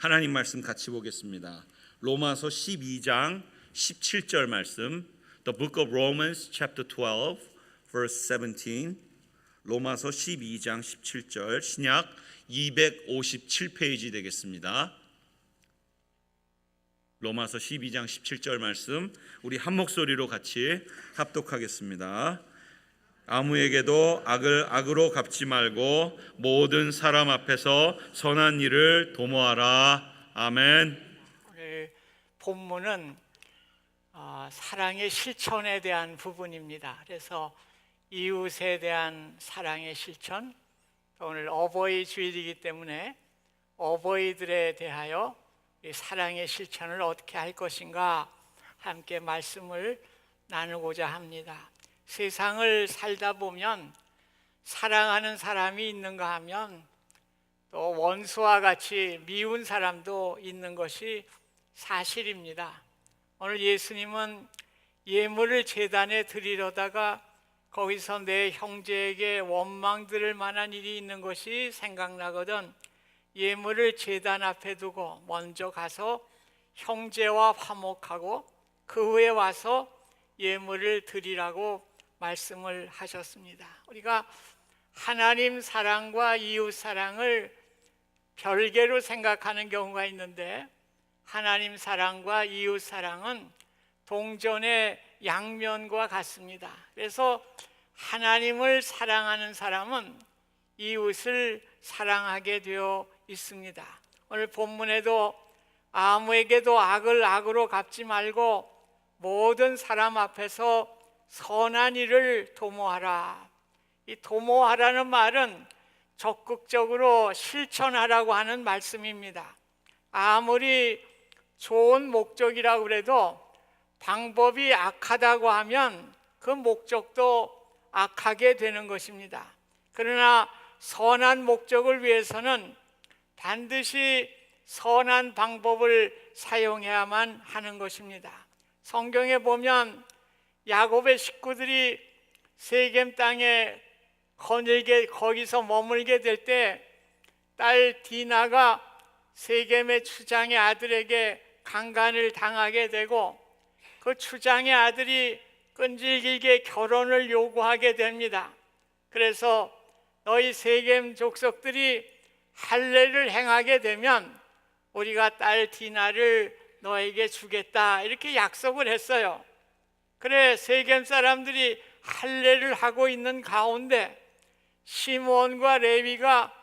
하나님 말씀 같이 보겠습니다. 로마서 12장 17절 말씀. The book of Romans chapter 12 verse 17. 로마서 12장 17절 신약 257페이지 되겠습니다. 로마서 12장 17절 말씀 우리 한 목소리로 같이 합독하겠습니다. 아무에게도 악을 악으로 갚지 말고 모든 사람 앞에서 선한 일을 도모하라. 아멘. 본문은 어, 사랑의 실천에 대한 부분입니다. 그래서 이웃에 대한 사랑의 실천, 또 오늘 어버이 주일이기 때문에 어버이들에 대하여 이 사랑의 실천을 어떻게 할 것인가 함께 말씀을 나누고자 합니다. 세상을 살다 보면 사랑하는 사람이 있는가 하면 또 원수와 같이 미운 사람도 있는 것이 사실입니다. 오늘 예수님은 예물을 재단에 드리려다가 거기서 내 형제에게 원망 들을 만한 일이 있는 것이 생각나거든 예물을 재단 앞에 두고 먼저 가서 형제와 화목하고 그 후에 와서 예물을 드리라고 말씀을 하셨습니다. 우리가 하나님 사랑과 이웃 사랑을 별개로 생각하는 경우가 있는데 하나님 사랑과 이웃 사랑은 동전의 양면과 같습니다. 그래서 하나님을 사랑하는 사람은 이웃을 사랑하게 되어 있습니다. 오늘 본문에도 아무에게도 악을 악으로 갚지 말고 모든 사람 앞에서 선한 일을 도모하라. 이 도모하라는 말은 적극적으로 실천하라고 하는 말씀입니다. 아무리 좋은 목적이라고 그래도 방법이 악하다고 하면 그 목적도 악하게 되는 것입니다. 그러나 선한 목적을 위해서는 반드시 선한 방법을 사용해야만 하는 것입니다. 성경에 보면 야곱의 식구들이 세겜 땅에 거닐게 거기서 머물게 될 때 딸 디나가 세겜의 추장의 아들에게 강간을 당하게 되고 그 추장의 아들이 끈질기게 결혼을 요구하게 됩니다. 그래서 너희 세겜 족속들이 할례를 행하게 되면 우리가 딸 디나를 너에게 주겠다 이렇게 약속을 했어요. 그래 세겜 사람들이 할례를 하고 있는 가운데 시몬과 레위가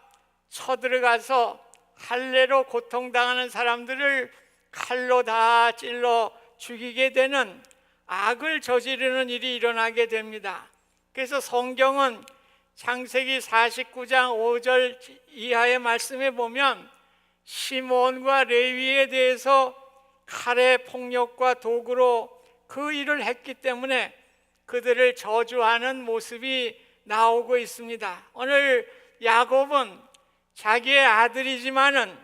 쳐들어가서 할례로 고통당하는 사람들을 칼로 다 찔러 죽이게 되는 악을 저지르는 일이 일어나게 됩니다. 그래서 성경은 창세기 49장 5절 이하의 말씀에 보면 시몬과 레위에 대해서 칼의 폭력과 도구로 그 일을 했기 때문에 그들을 저주하는 모습이 나오고 있습니다. 오늘 야곱은 자기의 아들이지만은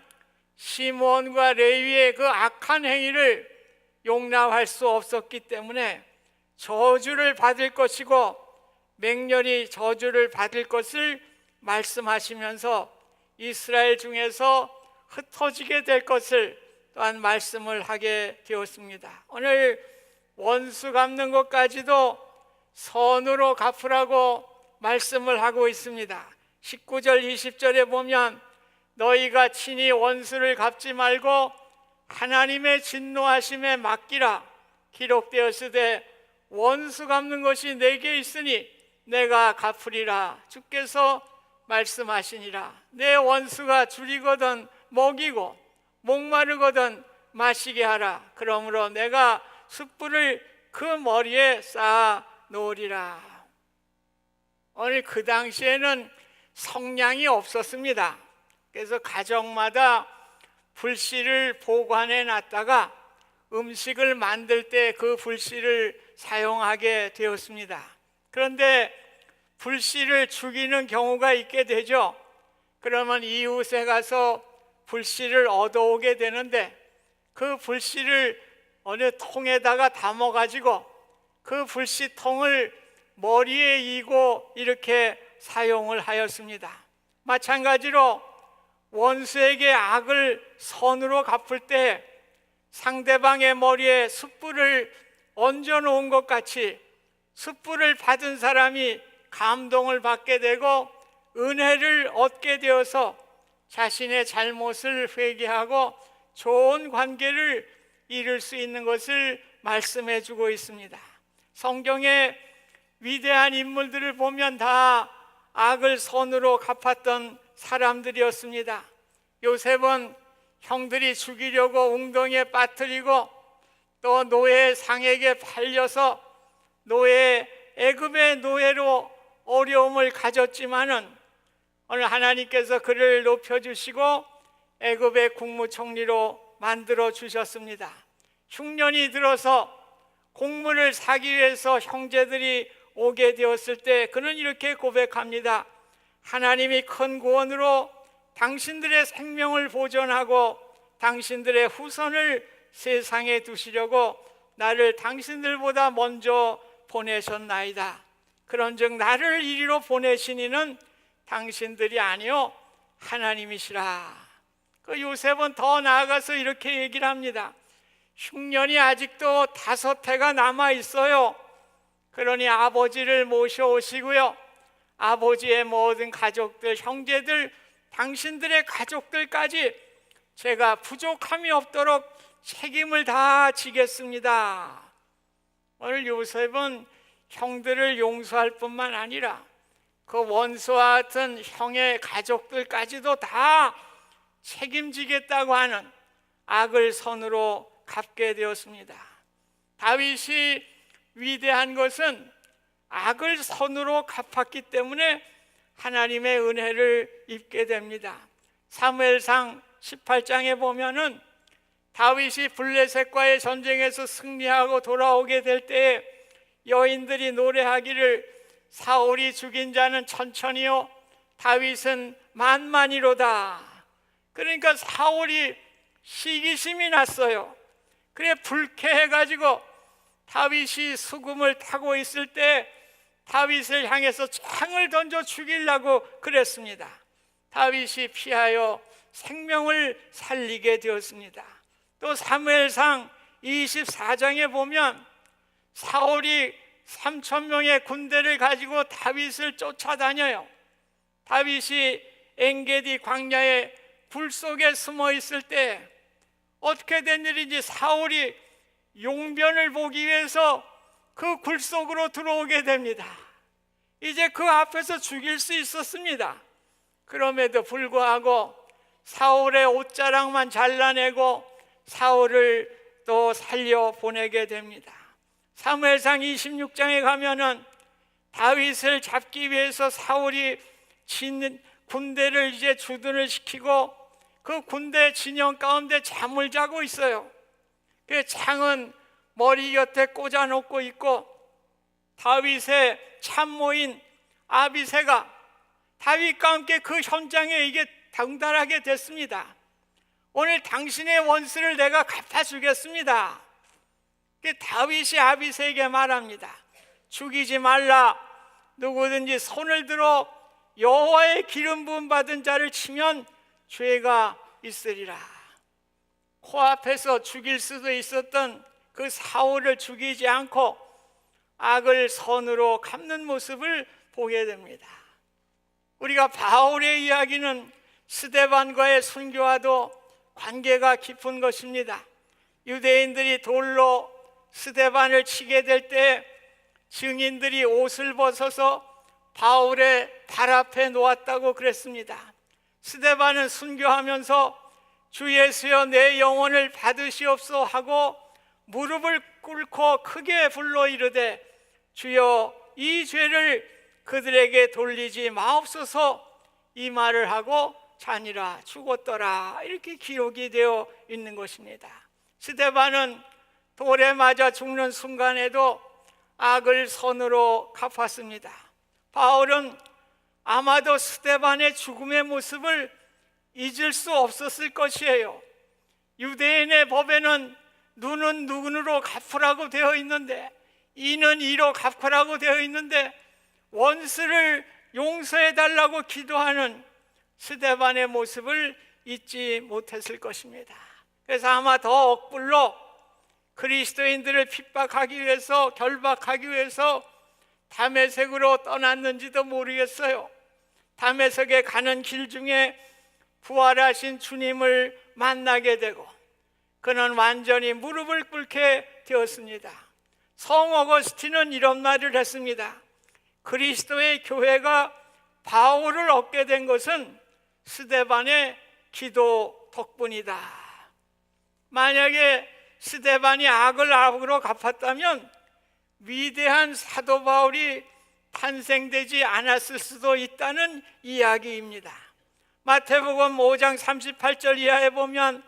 시몬과 레위의 그 악한 행위를 용납할 수 없었기 때문에 저주를 받을 것이고 맹렬히 저주를 받을 것을 말씀하시면서 이스라엘 중에서 흩어지게 될 것을 또한 말씀을 하게 되었습니다. 오늘 원수 갚는 것까지도 선으로 갚으라고 말씀을 하고 있습니다. 19절 20절에 보면 너희가 친히 원수를 갚지 말고 하나님의 진노하심에 맡기라 기록되었으되 원수 갚는 것이 내게 있으니 내가 갚으리라. 주께서 말씀하시니라. 내 원수가 줄이거든 먹이고 목마르거든 마시게 하라. 그러므로 내가 숯불을 그 머리에 쌓아 놓으리라 오늘 그 당시에는 성냥이 없었습니다. 그래서 가정마다 불씨를 보관해 놨다가 음식을 만들 때 그 불씨를 사용하게 되었습니다. 그런데 불씨를 죽이는 경우가 있게 되죠. 그러면 이웃에 가서 불씨를 얻어오게 되는데 그 불씨를 어느 통에다가 담아 가지고 그 불씨통을 머리에 이고 이렇게 사용을 하였습니다. 마찬가지로 원수에게 악을 선으로 갚을 때 상대방의 머리에 숯불을 얹어 놓은 것 같이 숯불을 받은 사람이 감동을 받게 되고 은혜를 얻게 되어서 자신의 잘못을 회개하고 좋은 관계를 이룰 수 있는 것을 말씀해 주고 있습니다. 성경의 위대한 인물들을 보면 다 악을 선으로 갚았던 사람들이었습니다. 요셉은 형들이 죽이려고 웅덩이에 빠뜨리고 또 노예 상에게 팔려서 노예 애굽의 노예로 어려움을 가졌지만은 오늘 하나님께서 그를 높여 주시고 애굽의 국무총리로 만들어 주셨습니다. 흉년이 들어서 공문을 사기 위해서 형제들이 오게 되었을 때 그는 이렇게 고백합니다. 하나님이 큰 구원으로 당신들의 생명을 보존하고 당신들의 후손을 세상에 두시려고 나를 당신들보다 먼저 보내셨나이다. 그런즉 나를 이리로 보내신 이는 당신들이 아니요 하나님이시라. 그 요셉은 더 나아가서 이렇게 얘기를 합니다. 흉년이 아직도 다섯 해가 남아 있어요. 그러니 아버지를 모셔오시고요. 아버지의 모든 가족들, 형제들, 당신들의 가족들까지 제가 부족함이 없도록 책임을 다 지겠습니다. 오늘 요셉은 형들을 용서할 뿐만 아니라 그 원수와 같은 형의 가족들까지도 다 책임지겠다고 하는 악을 선으로 갚게 되었습니다. 다윗이 위대한 것은 악을 선으로 갚았기 때문에 하나님의 은혜를 입게 됩니다. 사무엘상 18장에 보면은 다윗이 블레셋과의 전쟁에서 승리하고 돌아오게 될 때에 여인들이 노래하기를 사울이 죽인 자는 천천히요 다윗은 만만이로다. 그러니까 사울이 시기심이 났어요. 그래 불쾌해 가지고 다윗이 수금을 타고 있을 때 다윗을 향해서 창을 던져 죽이려고 그랬습니다. 다윗이 피하여 생명을 살리게 되었습니다. 또 사무엘상 24장에 보면 사울이 3천 명의 군대를 가지고 다윗을 쫓아다녀요. 다윗이 엔게디 광야의 불 속에 숨어 있을 때 어떻게 된 일인지 사울이 용변을 보기 위해서 그 굴 속으로 들어오게 됩니다. 이제 그 앞에서 죽일 수 있었습니다. 그럼에도 불구하고 사울의 옷자락만 잘라내고 사울을 또 살려 보내게 됩니다. 사무엘상 26장에 가면은 다윗을 잡기 위해서 사울이 진 군대를 이제 주둔을 시키고 그 군대 진영 가운데 잠을 자고 있어요. 그 창은 머리 곁에 꽂아 놓고 있고 다윗의 참모인 아비세가 다윗과 함께 그 현장에 이게 당달하게 됐습니다. 오늘 당신의 원수를 내가 갚아주겠습니다. 그 다윗이 아비세에게 말합니다. 죽이지 말라. 누구든지 손을 들어 여호와의 기름 부음 받은 자를 치면 죄가 있으리라. 코앞에서 죽일 수도 있었던 그 사울을 죽이지 않고 악을 선으로 갚는 모습을 보게 됩니다. 우리가 바울의 이야기는 스데반과의 순교와도 관계가 깊은 것입니다. 유대인들이 돌로 스데반을 치게 될 때 증인들이 옷을 벗어서 바울의 발 앞에 놓았다고 그랬습니다. 스데반은 순교하면서 주 예수여 내 영혼을 받으시옵소 하고 무릎을 꿇고 크게 불러 이르되 주여 이 죄를 그들에게 돌리지 마옵소서 이 말을 하고 자니라 죽었더라 이렇게 기록이 되어 있는 것입니다. 스데반은 돌에 맞아 죽는 순간에도 악을 선으로 갚았습니다. 바울은 아마도 스데반의 죽음의 모습을 잊을 수 없었을 것이에요. 유대인의 법에는 눈은 눈으로 갚으라고 되어 있는데 이는 이로 갚으라고 되어 있는데 원수를 용서해 달라고 기도하는 스데반의 모습을 잊지 못했을 것입니다. 그래서 아마 더 억불로 그리스도인들을 핍박하기 위해서 결박하기 위해서 담에색으로 떠났는지도 모르겠어요. 담에색에 가는 길 중에 부활하신 주님을 만나게 되고 그는 완전히 무릎을 꿇게 되었습니다. 성 어거스틴은 이런 말을 했습니다. 그리스도의 교회가 바울을 얻게 된 것은 스데반의 기도 덕분이다. 만약에 스데반이 악을 악으로 갚았다면 위대한 사도 바울이 탄생되지 않았을 수도 있다는 이야기입니다. 마태복음 5장 38절 이하에 보면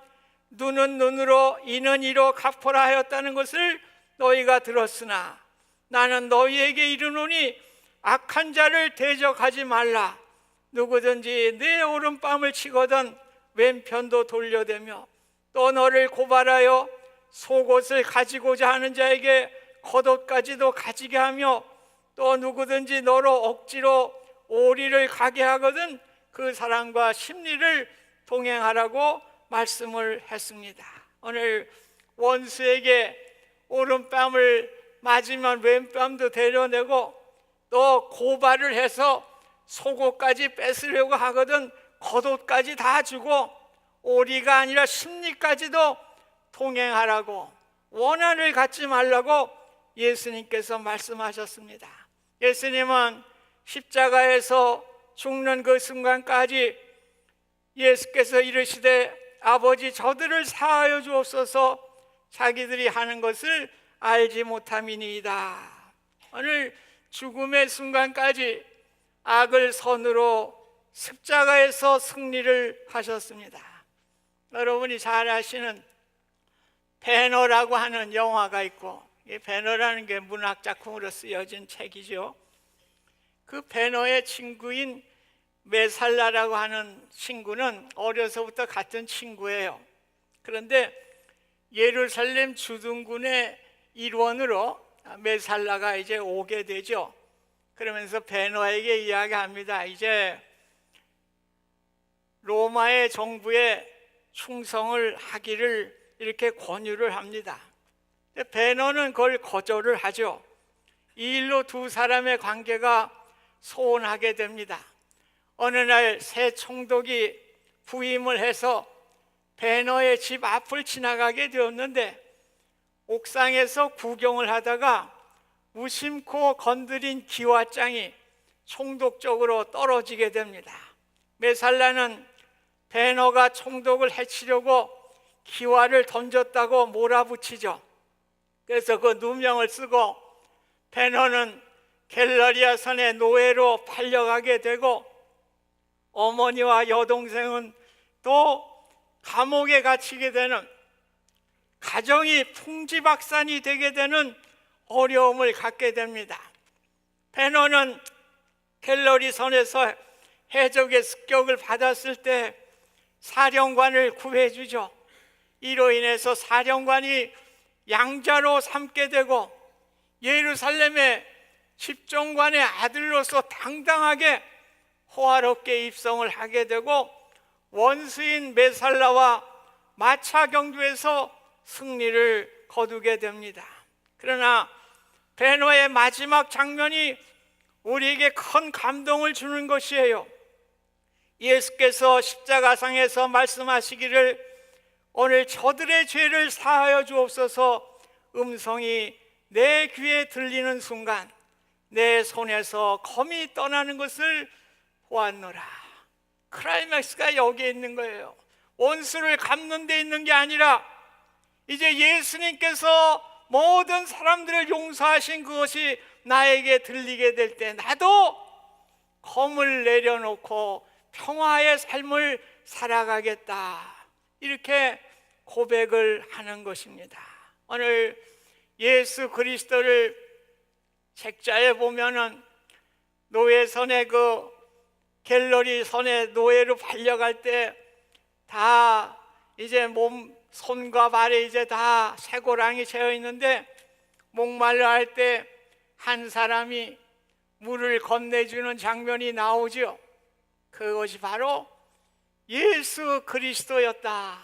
눈은 눈으로 이는 이로 갚으라 하였다는 것을 너희가 들었으나 나는 너희에게 이르노니 악한 자를 대적하지 말라 누구든지 내 오른뺨을 치거든 왼편도 돌려대며 또 너를 고발하여 속옷을 가지고자 하는 자에게 겉옷까지도 가지게 하며 또 누구든지 너로 억지로 오리를 가게 하거든 그 사람과 심리를 동행하라고 말씀을 했습니다. 오늘 원수에게 오른뺨을 맞으면 왼뺨도 데려내고 또 고발을 해서 속옷까지 뺏으려고 하거든 겉옷까지 다 주고 오리가 아니라 심리까지도 동행하라고 원한을 갖지 말라고 예수님께서 말씀하셨습니다. 예수님은 십자가에서 죽는 그 순간까지 예수께서 이르시되 아버지 저들을 사하여 주옵소서 자기들이 하는 것을 알지 못함이니이다. 오늘 죽음의 순간까지 악을 선으로 십자가에서 승리를 하셨습니다. 여러분이 잘 아시는 배너라고 하는 영화가 있고 이 배너라는 게 문학 작품으로 쓰여진 책이죠. 그 배너의 친구인 메살라라고 하는 친구는 어려서부터 같은 친구예요. 그런데 예루살렘 주둔군의 일원으로 메살라가 이제 오게 되죠. 그러면서 베너에게 이야기합니다. 이제 로마의 정부에 충성을 하기를 이렇게 권유를 합니다. 베너는 그걸 거절을 하죠. 이 일로 두 사람의 관계가 소원하게 됩니다. 어느 날 새 총독이 부임을 해서 베너의 집 앞을 지나가게 되었는데 옥상에서 구경을 하다가 무심코 건드린 기와장이 총독 쪽으로 떨어지게 됩니다. 메살라는 베너가 총독을 해치려고 기와를 던졌다고 몰아붙이죠. 그래서 그 누명을 쓰고 베너는 갤러리아 선의 노예로 팔려가게 되고 어머니와 여동생은 또 감옥에 갇히게 되는 가정이 풍지박산이 되게 되는 어려움을 갖게 됩니다. 베너는 갤러리 선에서 해적의 습격을 받았을 때 사령관을 구해주죠. 이로 인해서 사령관이 양자로 삼게 되고 예루살렘의 집정관의 아들로서 당당하게 호화롭게 입성을 하게 되고 원수인 메살라와 마차 경주에서 승리를 거두게 됩니다. 그러나 베노의 마지막 장면이 우리에게 큰 감동을 주는 것이에요. 예수께서 십자가상에서 말씀하시기를 오늘 저들의 죄를 사하여 주옵소서 음성이 내 귀에 들리는 순간 내 손에서 검이 떠나는 것을 보았노라. 크라이맥스가 여기에 있는 거예요. 원수를 갚는 데 있는 게 아니라 이제 예수님께서 모든 사람들을 용서하신 그것이 나에게 들리게 될 때 나도 검을 내려놓고 평화의 삶을 살아가겠다. 이렇게 고백을 하는 것입니다. 오늘 예수 그리스도를 책자에 보면은 노예선의 그 갤러리 선에 노예로 팔려갈 때 다 이제 몸 손과 발에 이제 다 쇠고랑이 채어 있는데 목말라 할 때 한 사람이 물을 건네주는 장면이 나오죠. 그것이 바로 예수 그리스도였다.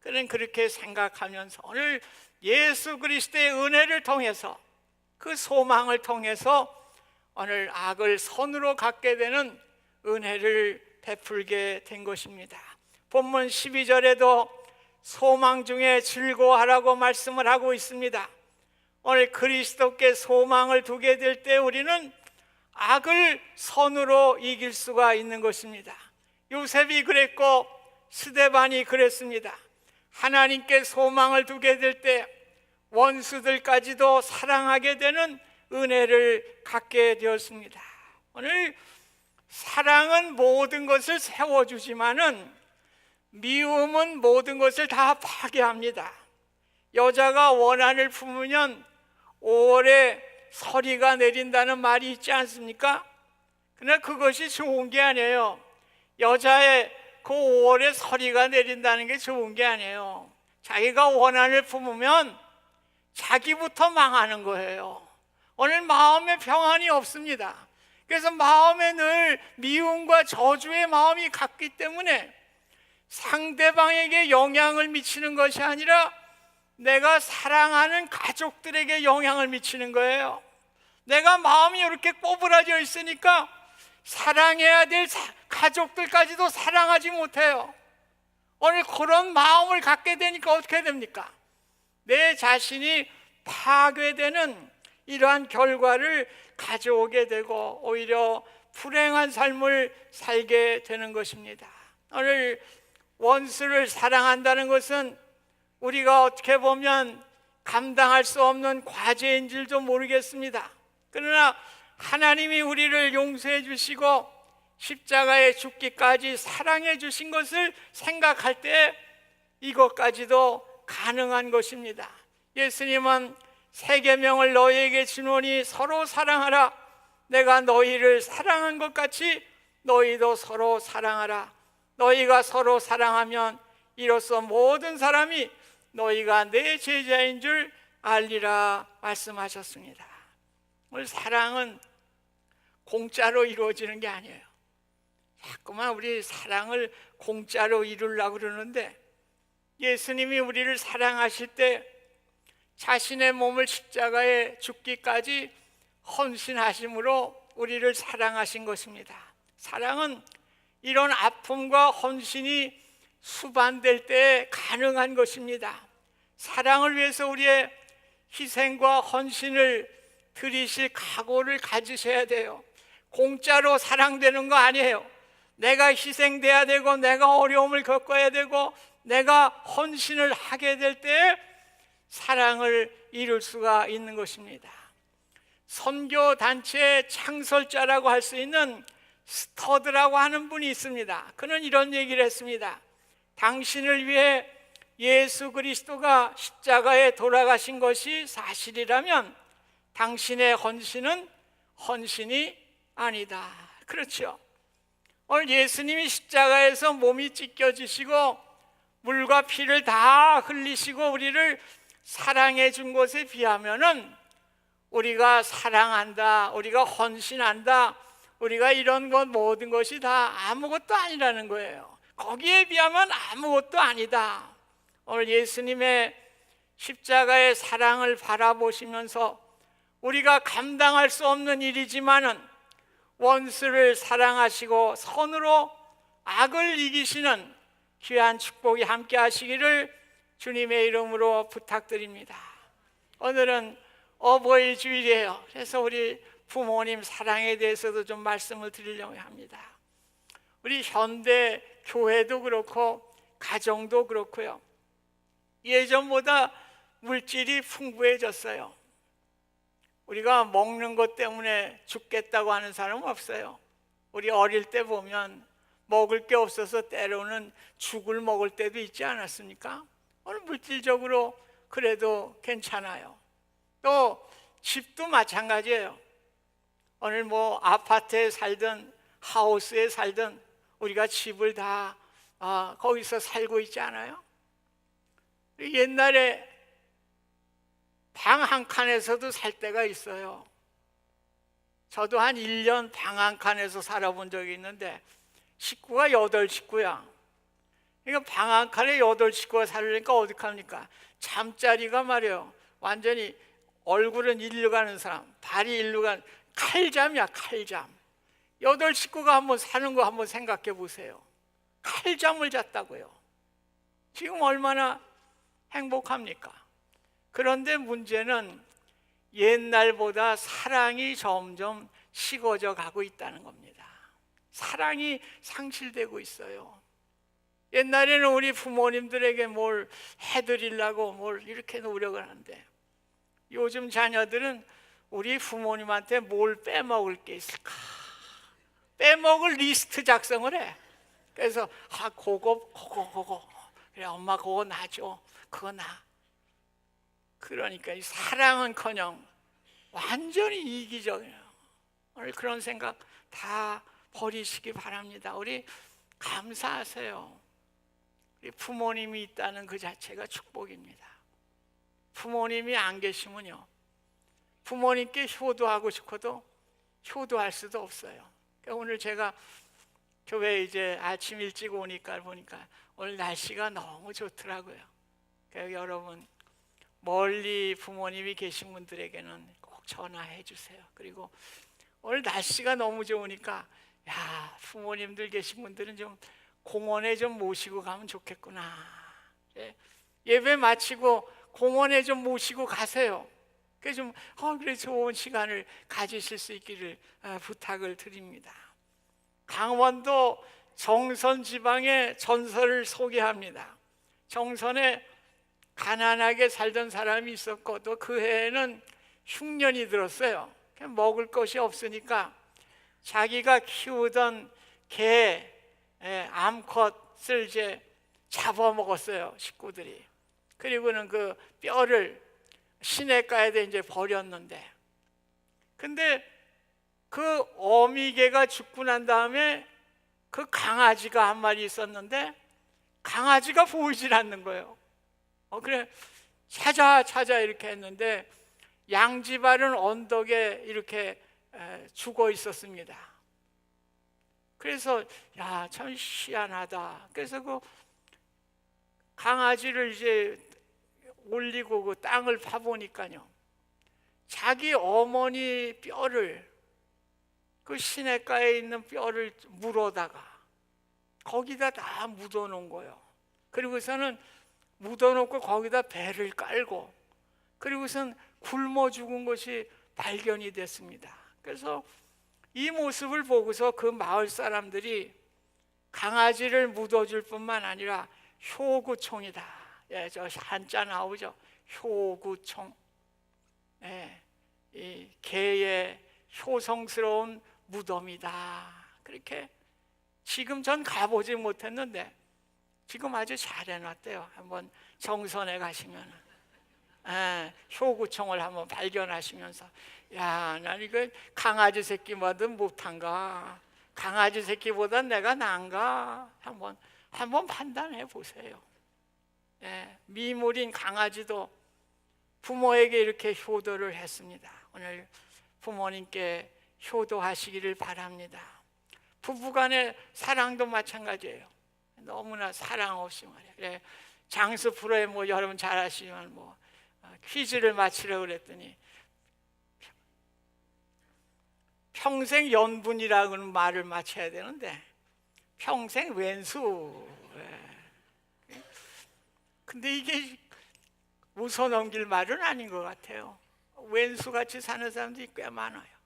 그는 그렇게 생각하면서 오늘 예수 그리스도의 은혜를 통해서 그 소망을 통해서 오늘 악을 선으로 갖게 되는 은혜를 베풀게 된 것입니다. 본문 12절에도 소망 중에 즐거워하라고 말씀을 하고 있습니다. 오늘 그리스도께 소망을 두게 될 때 우리는 악을 선으로 이길 수가 있는 것입니다. 요셉이 그랬고 스데반이 그랬습니다. 하나님께 소망을 두게 될 때 원수들까지도 사랑하게 되는 은혜를 갖게 되었습니다. 오늘 사랑은 모든 것을 세워주지만은 미움은 모든 것을 다 파괴합니다. 여자가 원한을 품으면 5월에 서리가 내린다는 말이 있지 않습니까? 그러나 그것이 좋은 게 아니에요. 여자의 그 5월에 서리가 내린다는 게 좋은 게 아니에요. 자기가 원한을 품으면 자기부터 망하는 거예요. 오늘 마음에 평안이 없습니다. 그래서 마음에 늘 미움과 저주의 마음이 갔기 때문에 상대방에게 영향을 미치는 것이 아니라 내가 사랑하는 가족들에게 영향을 미치는 거예요. 내가 마음이 이렇게 꼬부라져 있으니까 사랑해야 될 사- 가족들까지도 사랑하지 못해요. 오늘 그런 마음을 갖게 되니까 어떻게 됩니까? 내 자신이 파괴되는 이러한 결과를 가져오게 되고 오히려 불행한 삶을 살게 되는 것입니다. 오늘 원수를 사랑한다는 것은 우리가 어떻게 보면 감당할 수 없는 과제인 줄도 모르겠습니다. 그러나 하나님이 우리를 용서해 주시고 십자가에 죽기까지 사랑해 주신 것을 생각할 때 이것까지도 가능한 것입니다. 예수님은 세 계명을 너희에게 주노니 서로 사랑하라. 내가 너희를 사랑한 것 같이 너희도 서로 사랑하라. 너희가 서로 사랑하면 이로써 모든 사람이 너희가 내 제자인 줄 알리라 말씀하셨습니다. 오늘 사랑은 공짜로 이루어지는 게 아니에요. 자꾸만 우리 사랑을 공짜로 이루려고 그러는데 예수님이 우리를 사랑하실 때 자신의 몸을 십자가에 죽기까지 헌신하심으로 우리를 사랑하신 것입니다. 사랑은 이런 아픔과 헌신이 수반될 때 가능한 것입니다. 사랑을 위해서 우리의 희생과 헌신을 드리실 각오를 가지셔야 돼요. 공짜로 사랑되는 거 아니에요. 내가 희생돼야 되고 내가 어려움을 겪어야 되고 내가 헌신을 하게 될 때 사랑을 이룰 수가 있는 것입니다. 선교 단체 창설자라고 할 수 있는 스터드라고 하는 분이 있습니다. 그는 이런 얘기를 했습니다. 당신을 위해 예수 그리스도가 십자가에 돌아가신 것이 사실이라면 당신의 헌신은 헌신이 아니다. 그렇죠. 오늘 예수님이 십자가에서 몸이 찢겨지시고 물과 피를 다 흘리시고 우리를 사랑해 준 것에 비하면은 우리가 사랑한다, 우리가 헌신한다, 우리가 이런 것 모든 것이 다 아무것도 아니라는 거예요. 거기에 비하면 아무것도 아니다. 오늘 예수님의 십자가의 사랑을 바라보시면서 우리가 감당할 수 없는 일이지만은 원수를 사랑하시고 선으로 악을 이기시는 귀한 축복이 함께 하시기를 주님의 이름으로 부탁드립니다. 오늘은 어버이 주일이에요. 그래서 우리 부모님 사랑에 대해서도 좀 말씀을 드리려고 합니다. 우리 현대 교회도 그렇고 가정도 그렇고요. 예전보다 물질이 풍부해졌어요. 우리가 먹는 것 때문에 죽겠다고 하는 사람은 없어요. 우리 어릴 때 보면 먹을 게 없어서 때로는 죽을 먹을 때도 있지 않았습니까? 오늘 물질적으로 그래도 괜찮아요. 또 집도 마찬가지예요. 오늘 뭐 아파트에 살든 하우스에 살든 우리가 집을 다 아, 거기서 살고 있지 않아요? 옛날에 방 한 칸에서도 살 때가 있어요. 저도 한 1년 방 한 칸에서 살아본 적이 있는데 식구가 여덟 식구야. 그러니까 방 한 칸에 여덟 식구가 살으니까 어떡합니까? 잠자리가 말이에요. 완전히 얼굴은 일로 가는 사람, 발이 일로 가는 칼잠이야, 칼잠. 여덟 식구가 한번 사는 거 한번 생각해 보세요. 칼잠을 잤다고요. 지금 얼마나 행복합니까? 그런데 문제는 옛날보다 사랑이 점점 식어져 가고 있다는 겁니다. 사랑이 상실되고 있어요. 옛날에는 우리 부모님들에게 뭘 해드리려고 뭘 이렇게 노력을 하는데 요즘 자녀들은 우리 부모님한테 뭘 빼먹을 게 있을까? 빼먹을 리스트 작성을 해. 그래서 아 그거 그거 그거 그래 엄마 그거 놔줘 그거 놔. 그러니까 이 사랑은커녕 완전히 이기적이에요. 오늘 그런 생각 다 버리시기 바랍니다. 우리 감사하세요. 우리 부모님이 있다는 그 자체가 축복입니다. 부모님이 안 계시면요. 부모님께 효도하고 싶어도 효도할 수도 없어요. 그러니까 오늘 제가 교회 이제 아침 일찍 오니까 보니까 오늘 날씨가 너무 좋더라고요. 그러니까 여러분 멀리 부모님이 계신 분들에게는 꼭 전화해 주세요. 그리고 오늘 날씨가 너무 좋으니까 야 부모님들 계신 분들은 좀 공원에 좀 모시고 가면 좋겠구나. 예, 예배 마치고 공원에 좀 모시고 가세요. 그래 좀 어, 그래 좋은 시간을 가지실 수 있기를 아, 부탁을 드립니다. 강원도 정선 지방의 전설을 소개합니다. 정선에 가난하게 살던 사람이 있었고 또 그 해에는 흉년이 들었어요. 먹을 것이 없으니까 자기가 키우던 개 예, 암컷을 이제 잡아 먹었어요 식구들이. 그리고는 그 뼈를 시냇가에다 이제 버렸는데, 근데 그 어미개가 죽고 난 다음에 그 강아지가 한 마리 있었는데 강아지가 보이질 않는 거예요. 어 그래 찾아 찾아 이렇게 했는데 양지바른 언덕에 이렇게 에, 죽어 있었습니다. 그래서 야 참 희한하다. 그래서 그 강아지를 이제 올리고 그 땅을 파보니까요. 자기 어머니 뼈를 그 시냇가에 있는 뼈를 물어다가 거기다 다 묻어 놓은 거예요. 그리고서는 묻어놓고 거기다 배를 깔고 그리고선 굶어 죽은 것이 발견이 됐습니다. 그래서 이 모습을 보고서 그 마을 사람들이 강아지를 묻어줄 뿐만 아니라 효구총이다. 예, 저 한자 나오죠. 효구총. 예, 이 개의 효성스러운 무덤이다. 그렇게 지금 전 가보지 못했는데 지금 아주 잘 해놨대요. 한번 정선에 가시면 예, 효구총을 한번 발견하시면서 야, 난 이거 강아지 새끼만든 못한가? 강아지 새끼보다 내가 난가? 한번 한번 판단해 보세요. 예, 미물인 강아지도 부모에게 이렇게 효도를 했습니다. 오늘 부모님께 효도하시기를 바랍니다. 부부간의 사랑도 마찬가지예요. 너무나 사랑 없이 말이에요. 그래, 장수 프로에 뭐 여러분 잘 아시지만 뭐 어, 퀴즈를 맞히려고 그랬더니 평생 연분이라고는 말을 맞춰야 되는데 평생 왼수. 예. 근데 이게 웃어 넘길 말은 아닌 것 같아요. 왼수 같이 사는 사람들이 꽤 많아요.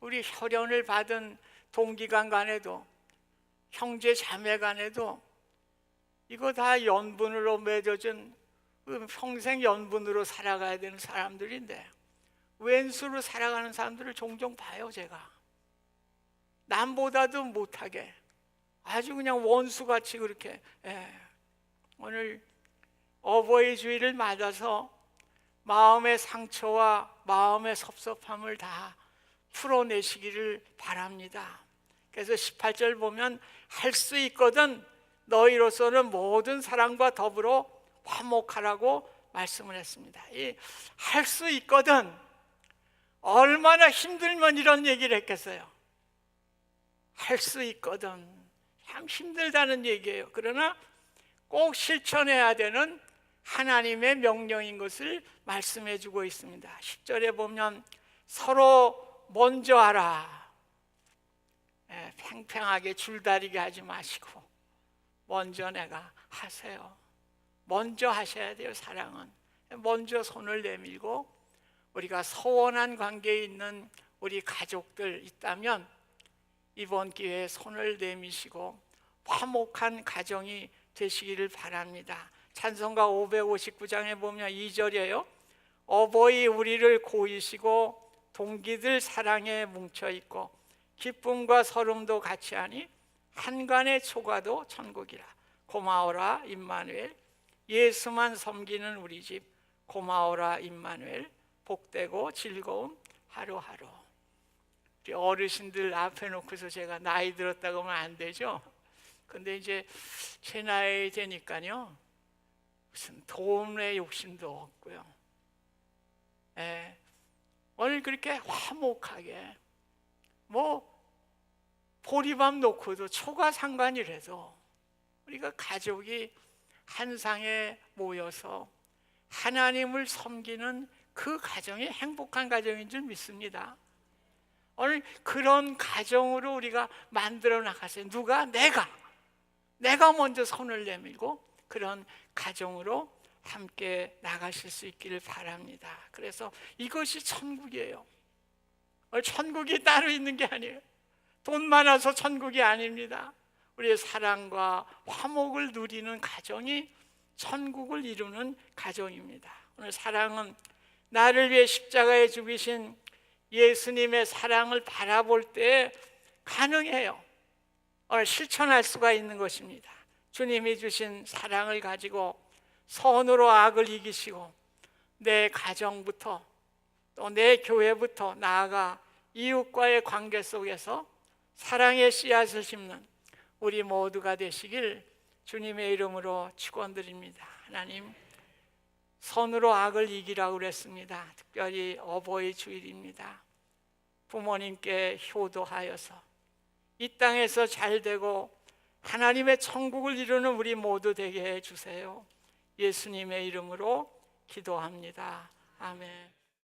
우리 혈연을 받은 동기간 간에도 형제 자매 간에도 이거 다 연분으로 맺어진 그 평생 연분으로 살아가야 되는 사람들인데 왼수로 살아가는 사람들을 종종 봐요 제가 남보다도 못하게 아주 그냥 원수같이 그렇게 예. 오늘 어버이 주일을 맞아서 마음의 상처와 마음의 섭섭함을 다 풀어내시기를 바랍니다. 그래서 18절 보면 할 수 있거든 너희로서는 모든 사람과 더불어 화목하라고 말씀을 했습니다. 할 수 있거든 얼마나 힘들면 이런 얘기를 했겠어요. 할 수 있거든 참 힘들다는 얘기예요. 그러나 꼭 실천해야 되는 하나님의 명령인 것을 말씀해 주고 있습니다. 10절에 보면 서로 먼저 하라. 예, 팽팽하게 줄다리기 하지 마시고 먼저 내가 하세요. 먼저 하셔야 돼요, 사랑은. 먼저 손을 내밀고 우리가 서원한 관계에 있는 우리 가족들 있다면 이번 기회에 손을 내미시고 화목한 가정이 되시기를 바랍니다. 찬송가 559장에 보면 2절이에요. 어버이 우리를 고이시고 동기들 사랑에 뭉쳐 있고 기쁨과 서름도 같이 하니 한간의 초가도 천국이라. 고마워라 임마누엘. 예수만 섬기는 우리 집 고마워라 임마누엘. 복되고 즐거운 하루하루. 우리 어르신들 앞에 놓고서 제가 나이 들었다고 하면 안 되죠. 근데 이제 제 나이 되니까요. 무슨 돈의 욕심도 없고요. 예. 오늘 그렇게 화목하게 뭐 보리밥 놓고도 초가 상관이라도 우리가 가족이 한 상에 모여서 하나님을 섬기는 그 가정이 행복한 가정인 줄 믿습니다. 오늘 그런 가정으로 우리가 만들어 나가세요. 누가 내가 내가 먼저 손을 내밀고 그런 가정으로 함께 나가실 수 있기를 바랍니다. 그래서 이것이 천국이에요. 어, 천국이 따로 있는 게 아니에요. 돈 많아서 천국이 아닙니다. 우리의 사랑과 화목을 누리는 가정이 천국을 이루는 가정입니다. 오늘 사랑은 나를 위해 십자가에 죽이신 예수님의 사랑을 바라볼 때 가능해요. 오늘 실천할 수가 있는 것입니다. 주님이 주신 사랑을 가지고 선으로 악을 이기시고 내 가정부터 또 내 교회부터 나아가 이웃과의 관계 속에서 사랑의 씨앗을 심는 우리 모두가 되시길 주님의 이름으로 축원드립니다. 하나님 선으로 악을 이기라고 그랬습니다. 특별히 어버이 주일입니다. 부모님께 효도하여서 이 땅에서 잘 되고 하나님의 천국을 이루는 우리 모두 되게 해 주세요. 예수님의 이름으로 기도합니다. 아멘.